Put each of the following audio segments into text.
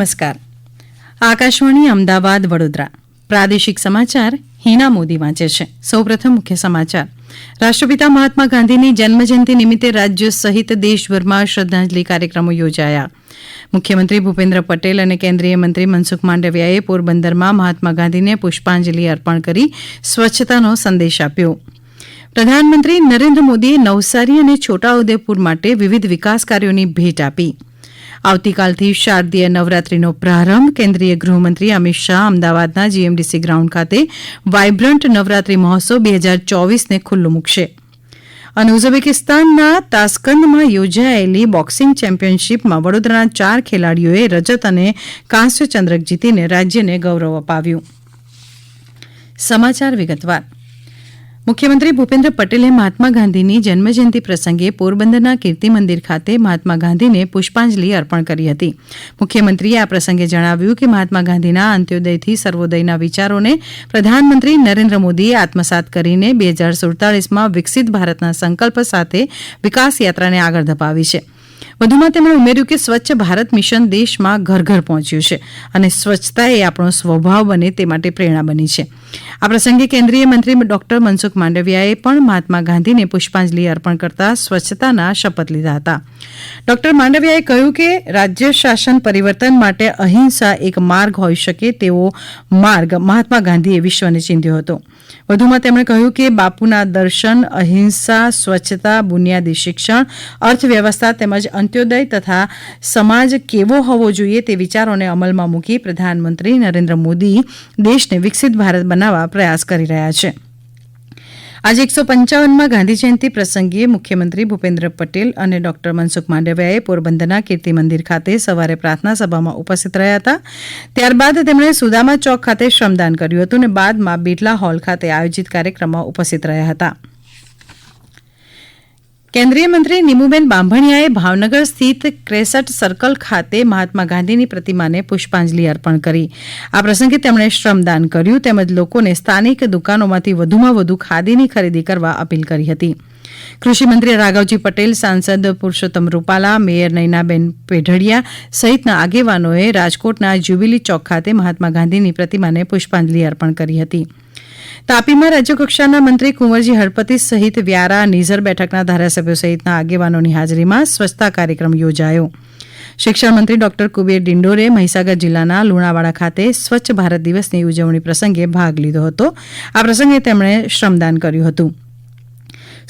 નમસ્કાર. આકાશવાણી અમદાવાદ વડોદરા. પ્રાદેશિક સમાચાર હિના મોદી વાંચે છે. સૌપ્રથમ મુખ્ય સમાચાર. રાષ્ટ્રપિતા મહાત્મા ગાંધીની જન્મજયંતિ નિમિત્તે રાજ્ય સહિત દેશભરમાં શ્રદ્ધાંજલિ કાર્યક્રમો યોજાયા. મુખ્યમંત્રી ભૂપેન્દ્ર પટેલ અને કેન્દ્રીય મંત્રી મનસુખ માંડવિયાએ પોરબંદરમાં મહાત્મા ગાંધીને પુષ્પાંજલિ અર્પણ કરી સ્વચ્છતાનો સંદેશ આપ્યો. પ્રધાનમંત્રી નરેન્દ્ર મોદીએ નવસારી અને છોટાઉદેપુર માટે વિવિધ વિકાસ કાર્યોની ભેટ આપી. આવતીકાલથી શારદીય નવરાત્રીનો પ્રારંભ. કેન્દ્રીય ગૃહમંત્રી અમિત શાહ અમદાવાદના જીએમડીસી ગ્રાઉન્ડ ખાતે વાયબ્રન્ટ નવરાત્રી મહોત્સવ બે હજાર ચોવીસને ખુલ્લું મૂકશે. અને ઉઝબેકિસ્તાનના તાસ્કંદમાં યોજાયેલી બોક્સિંગ ચેમ્પિયનશીપમાં વડોદરાના ચાર ખેલાડીઓએ રજત અને કાંસ્ય ચંદ્રક જીતીને રાજ્યને ગૌરવ અપાવ્યું. સમાચાર વિગતવાર. મુખ્યમંત્રી ભૂપેન્દ્ર પટેલે મહાત્મા ગાંધીની જન્મજયંતિ પ્રસંગે પોરબંદરના કીર્તિ મંદિર ખાતે મહાત્મા ગાંધીને પુષ્પાંજલિ અર્પણ કરી હતી. મુખ્યમંત્રીએ આ પ્રસંગે જણાવ્યું કે મહાત્મા ગાંધીના અંત્યોદયથી સર્વોદયના વિચારોને પ્રધાનમંત્રી નરેન્દ્ર મોદીએ આત્મસાત કરીને બે હજાર સુડતાલીસમાં વિકસિત ભારતના સંકલ્પ સાથે વિકાસ યાત્રાને આગળ ધપાવી છે. વધુમાં તેમણે ઉમેર્યું કે સ્વચ્છ ભારત મિશન દેશમાં ઘર ઘર પહોંચ્યું છે અને સ્વચ્છતા એ આપણો સ્વભાવ બને તે માટે પ્રેરણા બની છે. આ પ્રસંગે કેન્દ્રીય મંત્રી ડોક્ટર મનસુખ માંડવિયાએ પણ મહાત્મા ગાંધીને પુષ્પાંજલિ અર્પણ કરતા સ્વચ્છતાના શપથ લીધા હતા. ડોક્ટર માંડવિયાએ કહ્યું કે રાજ્ય શાસન પરિવર્તન માટે અહિંસા એક માર્ગ હોઈ શકે તેવો માર્ગ મહાત્મા ગાંધીએ વિશ્વને ચીંધ્યો હતો. વધુમાં તેમણે કહ્યું કે બાપુના દર્શન, અહિંસા, સ્વચ્છતા, બુનિયાદી શિક્ષણ, અર્થવ્યવસ્થા તેમજ અંત્યોદય તથા સમાજ કેવો હોવો જોઈએ તે વિચારોને અમલમાં મૂકી પ્રધાનમંત્રી નરેન્દ્ર મોદી દેશને વિકસિત ભારત બનાવવા પ્રયાસ કરી રહ્યા છે. આજે એકસો પંચાવનમાં ગાંધી જયંતિ પ્રસંગે મુખ્યમંત્રી ભૂપેન્દ્ર પટેલ અને ડોક્ટર મનસુખ માંડવિયાએ પોરબંદરના કીર્તિ મંદિર ખાતે સવારે પ્રાર્થના સભામાં ઉપસ્થિત રહ્યા હતા. ત્યારબાદ તેમણે સુદામા ચોક ખાતે શ્રમદાન કર્યું હતું અને બાદમાં બિરલા હોલ ખાતે આયોજિત કાર્યક્રમમાં ઉપસ્થિત રહ્યા હતા. કેન્દ્રીય મંત્રી નીમુબેન બાંભણિયાએ ભાવનગર સ્થિત ક્રેસટ સર્કલ ખાતે મહાત્મા ગાંધીની પ્રતિમાને પુષ્પાંજલિ અર્પણ કરી. આ પ્રસંગે તેમણે શ્રમદાન કર્યું તેમજ લોકોને સ્થાનિક દુકાનોમાંથી વધુમાં વધુ ખાદીની ખરીદી કરવા અપીલ કરી હતી. કૃષિમંત્રી રાઘવજી પટેલ, સાંસદ પુરુષોત્તમ રૂપાલા, મેયર નૈનાબેન પેઢડિયા સહિતના આગેવાનોએ રાજકોટના જ્યુબિલી ચોક ખાતે મહાત્મા ગાંધીની પ્રતિમાને પુષ્પાંજલિ અર્પણ કરી હતી. તાપીમાં રાજ્યકક્ષાના મંત્રી કુંવરજી હળપતિ સહિત વ્યારા, નીઝર બેઠકના ધારાસભ્યો સહિતના આગેવાનોની હાજરીમાં સ્વચ્છતા કાર્યક્રમ યોજાયો. શિક્ષણ મંત્રી ડોક્ટર કુબેર ડિંડોરે મહીસાગર જિલ્લાના લુણાવાડા ખાતે સ્વચ્છ ભારત દિવસની ઉજવણી પ્રસંગે ભાગ લીધો હતો. આ પ્રસંગે તેમણે શ્રમદાન કર્યું હતું.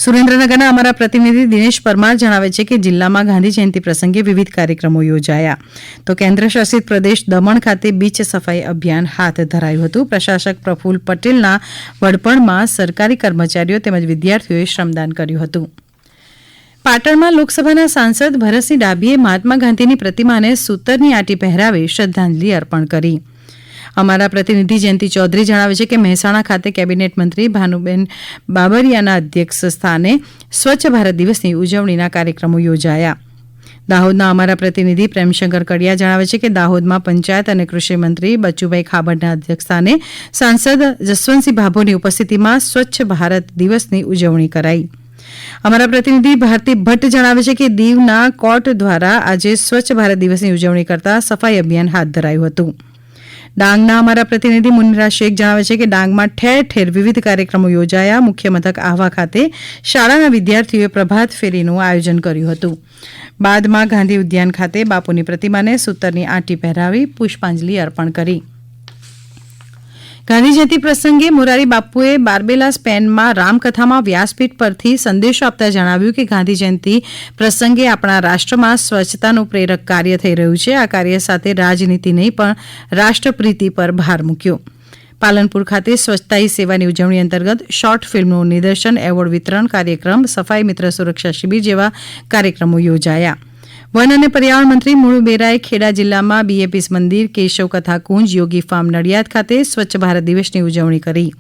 સુરેન્દ્રનગરના અમારા પ્રતિનિધિ દિનેશ પરમાર જણાવે છે કે જિલ્લામાં ગાંધી જયંતિ પ્રસંગે વિવિધ કાર્યક્રમો યોજાયા. તો કેન્દ્ર શાસિત પ્રદેશ દમણ ખાતે બીચ સફાઈ અભિયાન હાથ ધરાયું હતું. પ્રશાસક પ્રફુલ પટેલના વડપણમાં સરકારી કર્મચારીઓ તેમજ વિદ્યાર્થીઓએ શ્રમદાન કર્યું હતું. પાટણમાં લોકસભાના સાંસદ ભરતસિંહ ડાભીએ મહાત્મા ગાંધીની પ્રતિમાને સૂતરની આંટી પહેરાવી શ્રદ્ધાંજલિ અર્પણ કરી. અમારા પ્રતિનિધિ જયંતિ ચૌધરી જણાવે છે કે મહેસાણા ખાતે કેબિનેટ મંત્રી ભાનુબેન બાબરિયાના અધ્યક્ષ સ્થાને સ્વચ્છ ભારત દિવસની ઉજવણીના કાર્યક્રમો યોજાયા. દાહોદના અમારા પ્રતિનિધિ પ્રેમશંકર કડિયા જણાવે છે કે દાહોદમાં પંચાયત અને કૃષિમંત્રી બચુભાઈ ખાબડના અધ્યક્ષસ્થાને સાંસદ જસવંતસિંહ ભાભોની ઉપસ્થિતિમાં સ્વચ્છ ભારત દિવસની ઉજવણી કરાઈ. અમારા પ્રતિનિધિ ભારતી ભટ્ટ જણાવે છે કે દીવના કોર્ટ દ્વારા આજે સ્વચ્છ ભારત દિવસની ઉજવણી કરતા સફાઈ અભિયાન હાથ ધરાયું હતું. ડાંગના અમારા પ્રતિનિધિ મુનિરા શેખ જણાવે છે કે ડાંગમાં ઠેર ઠેર વિવિધ કાર્યક્રમો યોજાયા. મુખ્ય મથક આહવા ખાતે શાળાના વિદ્યાર્થીઓએ પ્રભાત ફેરીનું આયોજન કર્યું હતું. બાદમાં ગાંધી ઉદ્યાન ખાતે બાપુની પ્રતિમાને સૂતરની આંટી પહેરાવી પુષ્પાંજલિ અર્પણ કરી. ગાંધી જયંતિ પ્રસંગે મોરારી બાપુએ બારબેલા સ્પેનમાં રામકથામાં વ્યાસપીઠ પરથી સંદેશો આપતા જણાવ્યું કે ગાંધી જયંતિ પ્રસંગે આપણા રાષ્ટ્રમાં સ્વચ્છતાનું પ્રેરક કાર્ય થઈ રહ્યું છે. આ કાર્ય સાથે રાજનીતિ નહીં, પણ રાષ્ટ્રપ્રીતિ પર ભાર મૂક્યો. પાલનપુર ખાતે સ્વચ્છતા સેવાની ઉજવણી અંતર્ગત શોર્ટ ફિલ્મનું નિદર્શન, એવોર્ડ વિતરણ કાર્યક્રમ, સફાઈ મિત્ર સુરક્ષા શિબિર જેવા કાર્યક્રમો યોજાયા. વન અને પર્યાવરણ મંત્રી મુળુ બેરાએ ખેડા જિલ્લામાં બીએપીસ મંદિર, કેશવ કથા કુંજ, યોગી ફાર્મ નડિયાદ ખાતે સ્વચ્છ ભારત દિવસની ઉજવણી કરી.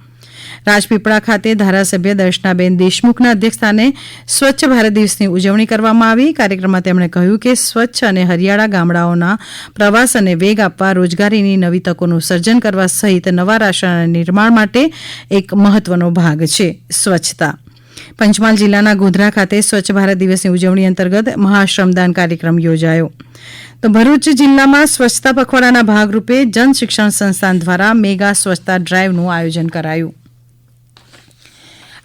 રાજપીપળા ખાતે ધારાસભ્ય દર્શનાબેન દેશમુખના અધ્યક્ષસ્થાને સ્વચ્છ ભારત દિવસની ઉજવણી કરવામાં આવી. કાર્યક્રમમાં તેમણે કહ્યું કે સ્વચ્છ અને હરિયાળા ગામડાઓના પ્રવાસને વેગ આપવા, રોજગારીની નવી તકોનું સર્જન કરવા સહિત નવા રાષ્ટ્રના નિર્માણ માટે એક મહત્વનો ભાગ છે સ્વચ્છતા. પંચમહાલ જિલ્લાના ગોધરા ખાતે સ્વચ્છ ભારત દિવસની ઉજવણી અંતર્ગત મહાશ્રમદાન કાર્યક્રમ યોજાયો. તો ભરૂચ જિલ્લામાં સ્વચ્છતા પખવાડાના ભાગરૂપે જન શિક્ષણ સંસ્થાન દ્વારા મેગા સ્વચ્છતા ડ્રાઈવનું આયોજન કરાયું.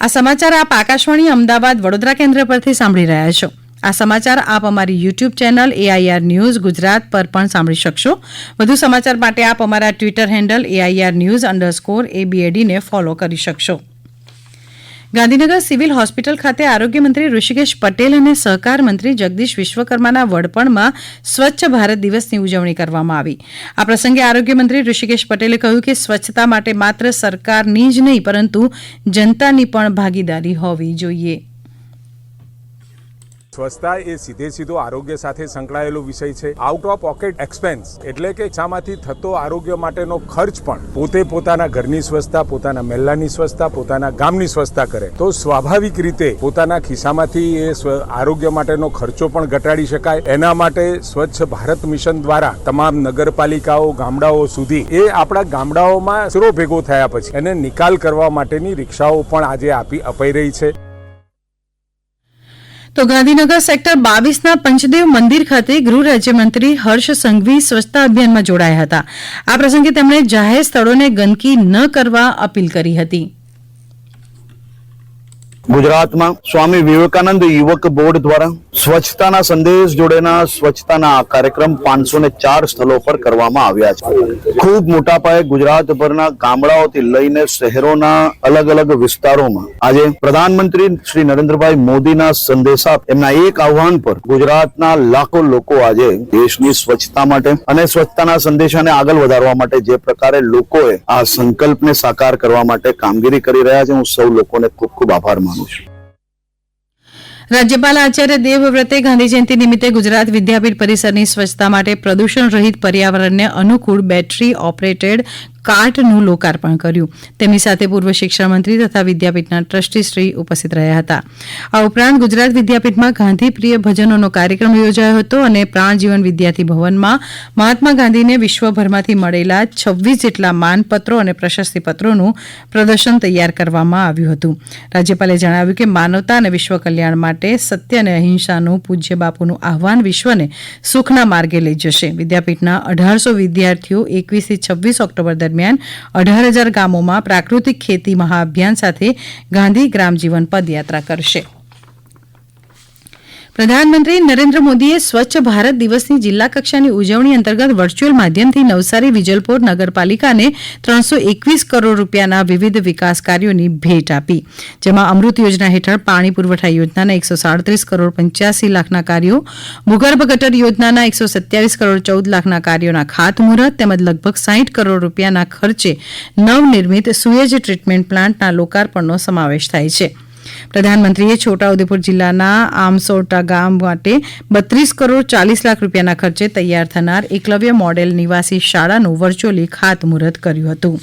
આ સમાચાર આપ આકાશવાણી અમદાવાદ વડોદરા કેન્દ્ર પરથી સાંભળી રહ્યા છો. આ સમાચાર આપ અમારી YouTube channel AIR news Gujarat પર પણ સાંભળી શકશો. વધુ સમાચાર માટે આપ અમારા Twitter handle AIR news underscore એબીએડીને follow કરી શકશો. ગાંધીનગર સિવિલ હોસ્પિટલ ખાતે આરોગ્ય મંત્રી ઋષિકેશ પટેલ અને સહકાર મંત્રી જગદીશ વિશ્વકર્માના વડપણમાં સ્વચ્છ ભારત દિવસની ઉજવણી કરવામાં આવી. આ પ્રસંગે આરોગ્યમંત્રી ઋષિકેશ પટેલે કહ્યું કે સ્વચ્છતા માટે માત્ર સરકારની જ નહીં, પરંતુ જનતાની પણ ભાગીદારી હોવી જોઈએ. સ્વચ્છતા એ સીધે સીધો આરોગ્ય સાથે સંકળાયેલો વિષય છે. આઉટ ઓફ પોકેટ એક્સપેન્સ એટલે કે ચામાંથી થતો આરોગ્ય માટેનો ખર્ચ પણ. પોતે પોતાના ઘરની સ્વચ્છતા પોતાના મહેલાની સ્વચ્છતા પોતાના ગામની સ્વચ્છતા કરે. તો સ્વાભાવિક રીતે પોતાના ખિસ્સામાંથી એ આરોગ્ય માટેનો ખર્ચો પણ ઘટાડી શકાય. એના માટે સ્વચ્છ ભારત મિશન દ્વારા તમામ નગરપાલિકાઓ, ગામડાઓ સુધી એ આપણા ગામડાઓમાં કચરો ભેગો થયા પછી એને નિકાલ કરવા માટેની રિક્ષાઓ પણ આજે આપી અપાઈ રહી છે. તો ગાંધીનગર સેક્ટર બાવીસના પંચદેવ મંદિર ખાતે ગૃહ રાજ્યમંત્રી હર્ષ સંઘવી સ્વચ્છતા અભિયાનમાં જોડાયા હતા. આ પ્રસંગે તેમણે જાહેર સ્થળોને ગંદકી ન કરવા અપીલ કરી હતી. ગુજરાતમાં સ્વામી વિવેકાનંદ યુવક બોર્ડ દ્વારા સ્વચ્છતાના સંદેશ જોડેના સ્વચ્છતાના આ કાર્યક્રમ પાંચસો ને ચાર સ્થળો પર કરવામાં આવ્યા છે. ખૂબ મોટા પાયે ગુજરાતભરના ગામડાઓથી લઈને શહેરોના અલગ અલગ વિસ્તારોમાં આજે પ્રધાનમંત્રી શ્રી નરેન્દ્રભાઈ મોદીના સંદેશા એમના એક આહ્વાન પર ગુજરાતના લાખો લોકો આજે દેશની સ્વચ્છતા માટે અને સ્વચ્છતાના સંદેશાને આગળ વધારવા માટે જે પ્રકારે લોકોએ આ સંકલ્પને સાકાર કરવા માટે કામગીરી કરી રહ્યા છે. હું સૌ લોકોને ખૂબ ખૂબ આભાર માનું છું. રાજ્યપાલ આચાર્ય દેવવ્રતે ગાંધી જયંતિ નિમિત્તે ગુજરાત વિદ્યાપીઠ પરિસરની સ્વચ્છતા માટે પ્રદૂષણ રહિત પર્યાવરણને અનુકૂળ બેટરી ઓપરેટેડ કાર્ટનું લોકાર્પણ કર્યું. તેમની સાથે પૂર્વ શિક્ષણ મંત્રી તથા વિદ્યાપીઠના ટ્રસ્ટીશ્રી ઉપસ્થિત રહ્યા હતા. આ ઉપરાંત ગુજરાત વિદ્યાપીઠમાં ગાંધીપ્રિય ભજનોનો કાર્યક્રમ યોજાયો હતો અને પ્રાણજીવન વિદ્યાર્થી ભવનમાં મહાત્મા ગાંધીને વિશ્વભરમાંથી મળેલા છવ્વીસ જેટલા માનપત્રો અને પ્રશસ્તિપત્રોનું પ્રદર્શન તૈયાર કરવામાં આવ્યું હતું. રાજ્યપાલે જણાવ્યું કે માનવતા અને વિશ્વ કલ્યાણ માટે સત્ય અને અહિંસાનું પૂજ્ય બાપુનું આહવાન વિશ્વને સુખના માર્ગે લઈ જશે. વિદ્યાપીઠના અઢારસો વિદ્યાર્થીઓ એકવીસથી છવ્વીસ ઓક્ટોબર દરમિયાન અઢાર હજાર ગામોમાં પ્રાકૃતિક ખેતી મહાઅભિયાન સાથે ગાંધી ગ્રામજીવન પદયાત્રા કરશે. પ્રધાનમંત્રી નરેન્દ્ર મોદીએ સ્વચ્છ ભારત દિવસની જિલ્લા કક્ષાની ઉજવણી અંતર્ગત વર્ચ્યુઅલ માધ્યમથી નવસારી, વિજલપોર નગરપાલિકાને ત્રણસો એકવીસ કરોડ રૂપિયાના વિવિધ વિકાસ કાર્યોની ભેટ આપી, જેમાં અમૃત યોજના હેઠળ પાણી પુરવઠા યોજનાના એકસો સાડત્રીસ કરોડ પંચ્યાસી લાખના કાર્યો, ભૂગર્ભ ગટર યોજનાના એકસો સત્યાવીસ કરોડ ચૌદ લાખના કાર્યોના ખાતમુહૂર્ત તેમજ લગભગ સાહીઠ કરોડ રૂપિયાના ખર્ચે નવનિર્મિત સુએજ ટ્રીટમેન્ટ પ્લાન્ટના લોકાર્પણનો સમાવેશ થાય છે. પ્રધાનમંત્રીએ છોટાઉદેપુર જિલ્લાના આમસોટા ગામ માટે બત્રીસ કરોડ ચાલીસ લાખ રૂપિયાના ખર્ચે તૈયાર થનાર એકલવ્ય મોડેલ નિવાસી શાળાનું વર્ચ્યુઅલી ખાતમુહૂર્ત કર્યું હતું.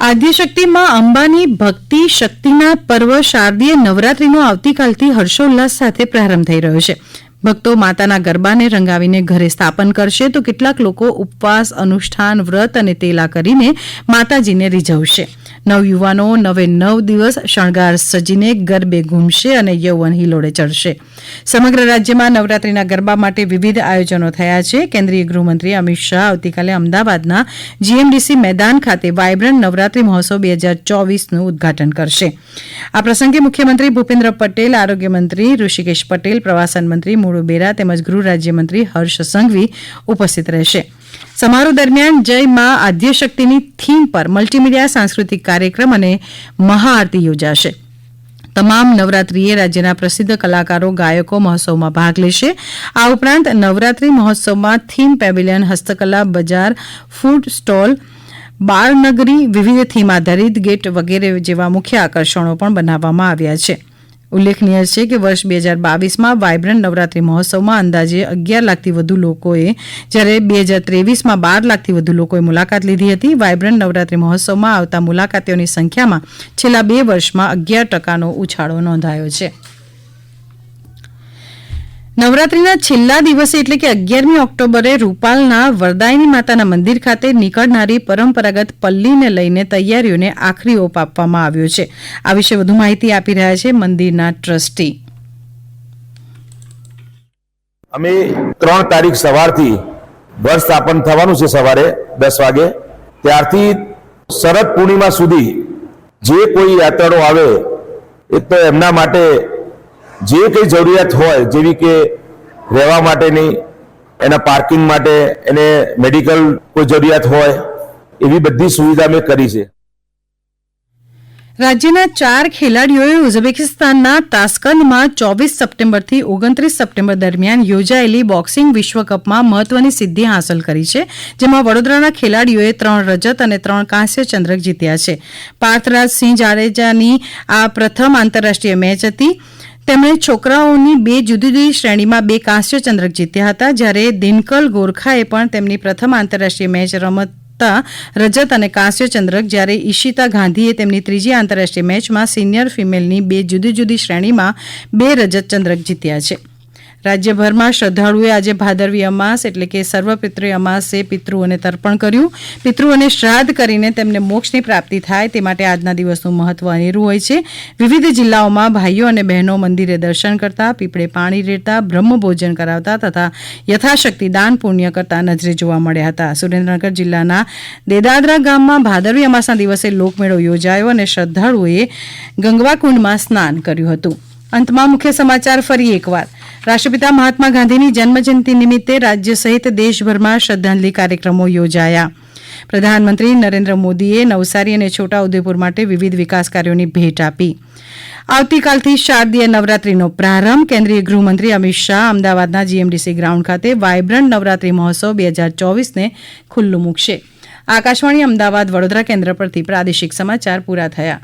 આદ્યશક્તિમાં અંબાની ભક્તિ શક્તિના પર્વ શારદીય નવરાત્રીનો આવતીકાલથી હર્ષોલ્લાસ સાથે પ્રારંભ થઈ રહ્યો છે. ભક્તો માતાના ગરબાને રંગાવીને ઘરે સ્થાપન કરશે તો કેટલાક લોકો ઉપવાસ, અનુષ્ઠાન, વ્રત અને તેલા કરીને માતાજીને રીઝવશે. નવયુવાનો નવે નવ દિવસ શણગાર સજીને ગરબે ઘૂમશે અને યૌવન હિલોડે ચડશે. સમગ્ર રાજ્યમાં નવરાત્રીના ગરબા માટે વિવિધ આયોજનો થયા છે. કેન્દ્રીય ગૃહમંત્રી અમિત શાહ આવતીકાલે અમદાવાદના જીએમડીસી મેદાન ખાતે વાયબ્રન્ટ નવરાત્રી મહોત્સવ બે હજાર ચોવીસનું ઉદઘાટન કરશે. આ પ્રસંગે મુખ્યમંત્રી ભૂપેન્દ્ર પટેલ, આરોગ્યમંત્રી ઋષિકેશ પટેલ, પ્રવાસન મંત્રી મુળુ બેરા તેમજ ગૃહ રાજ્યમંત્રી હર્ષ સંઘવી ઉપસ્થિત રહેશે. સમારોહ દરમિયાન જય મા આદ્યશક્તિની થીમ પર મલ્ટીમીડિયા સાંસ્કૃતિક કાર્યક્રમ અને મહાઆરતી યોજાશે. તમામ નવરાત્રિએ રાજ્યના પ્રસિદ્ધ કલાકારો, ગાયકો મહોત્સવમાં ભાગ લેશે. આ ઉપરાંત નવરાત્રી મહોત્સવમાં થીમ પેવિલિયન, હસ્તકલા, બજાર, ફૂડ સ્ટોલ, બાળનગરી વિવિધ થીમ આધારિત ગેટ વગેરે જેવા મુખ્ય આકર્ષણો પણ બનાવવામાં આવ્યા છે. ઉલ્લેખનીય છે કે વર્ષ બે હજાર બાવીસમાં વાયબ્રન્ટ નવરાત્રી મહોત્સવમાં અંદાજે અગિયાર લાખથી વધુ લોકોએ, જ્યારે બે હજાર ત્રેવીસમાં બાર લાખથી વધુ લોકોએ મુલાકાત લીધી હતી. વાયબ્રન્ટ નવરાત્રી મહોત્સવમાં આવતા મુલાકાતીઓની સંખ્યામાં છેલ્લા બે વર્ષમાં અગિયાર ટકાનો ઉછાળો નોંધાયો છે. નવરાત્રીના છેલ્લા દિવસે એટલે કે અગિયારમી ઓક્ટોબરે રૂપાલના વરદાયની માતાના મંદિર ખાતે નીકળનારી પરંપરાગત પલ્લીને લઈને તૈયારીઓને આખરી ઓપ આપવામાં આવ્યો છે. આ વિશે વધુ માહિતી આપી રહ્યા છે મંદિરના ટ્રસ્ટી. અમે ત્રણ તારીખ સવારથી વર્ષ સ્થાપન થવાનું છે સવારે દસ વાગે. ત્યારથી શરદ પૂર્ણિમા સુધી જે કોઈ યાત્રાળુ આવે, એ તો એમના માટે જે કંઈ જરૂરિયાત હોય, જેવી કે રહેવા માટેની, એના પાર્કિંગ માટે, એને મેડિકલ કોઈ જરૂરિયાત હોય, એવી બધી સુવિધા મેં કરી છે. રાજ્યના ચાર ખેલાડીઓએ ઉઝબેકિસ્તાનના તાસ્કંદમાં ચોવીસ સપ્ટેમ્બરથી ઓગણત્રીસ સપ્ટેમ્બર દરમિયાન યોજાયેલી બોક્સિંગ વિશ્વકપમાં મહત્વની સિદ્ધિ હાંસલ કરી છે, જેમાં વડોદરાના ખેલાડીઓએ ત્રણ રજત અને ત્રણ કાંસ્ય ચંદ્રક જીત્યા છે. પાર્થરાજસિંહ જાડેજાની આ પ્રથમ આંતરરાષ્ટ્રીય મેચ હતી. તેમણે છોકરાઓની બે જુદી જુદી શ્રેણીમાં બે કાંસ્ય ચંદ્રક જીત્યા હતા, જ્યારે દિનકલ ગોરખાએ પણ તેમની પ્રથમ આંતરરાષ્ટ્રીય મેચ રમતા રજત અને કાંસ્ય ચંદ્રક જ્યારે ઈશિતા ગાંધીએ તેમની ત્રીજી આંતરરાષ્ટ્રીય મેચમાં સિનિયર ફિમેલની બે જુદી જુદી શ્રેણીમાં બે રજત ચંદ્રક જીત્યા છે. રાજ્યભરમાં શ્રદ્ધાળુઓએ આજે ભાદરવી અમાસ એટલે કે સર્વપિતૃ અમાસે પિતૃઓને તર્પણ કર્યું. પિતૃઓને શ્રાદ્ધ કરીને તેમને મોક્ષની પ્રાપ્તિ થાય તે માટે આજના દિવસનું મહત્વ અનેરું હોય છે. વિવિધ જિલ્લાઓમાં ભાઈઓ અને બહેનો મંદિરે દર્શન કરતા, પીપળે પાણી રેડતા, બ્રહ્મ ભોજન કરાવતા તથા યથાશક્તિ દાન પુણ્ય કરતા નજરે જોવા મળ્યા હતા. સુરેન્દ્રનગર જિલ્લાના દેદાદરા ગામમાં ભાદરવી અમાસના દિવસે લોકમેળો યોજાયો અને શ્રદ્ધાળુઓએ ગંગવાકુંડમાં સ્નાન કર્યું હતું. અંતમાં મુખ્ય સમાચાર ફરી એકવાર. રાષ્ટ્રપિતા મહાત્મા ગાંધીની જન્મજયંતિ નિમિત્તે રાજ્ય સહિત દેશભરમાં શ્રદ્ધાંજલિ કાર્યક્રમો યોજાયા. પ્રધાનમંત્રી નરેન્દ્ર મોદીએ નવસારી અને છોટા ઉદેપુર માટે વિવિધ વિકાસ કાર્યોની ભેટ આપી. આવતીકાલથી શારદીય નવરાત્રીનો પ્રારંભ. કેન્દ્રીય ગૃહમંત્રી અમિત શાહ અમદાવાદના જીએમડીસી ગ્રાઉન્ડ ખાતે વાયબ્રન્ટ નવરાત્રી મહોત્સવ બે હજાર ચોવીસને ખુલ્લું મૂકશે. આકાશવાણી અમદાવાદ વડોદરા કેન્દ્ર પરથી પ્રાદેશિક સમાચાર પૂરા થયા.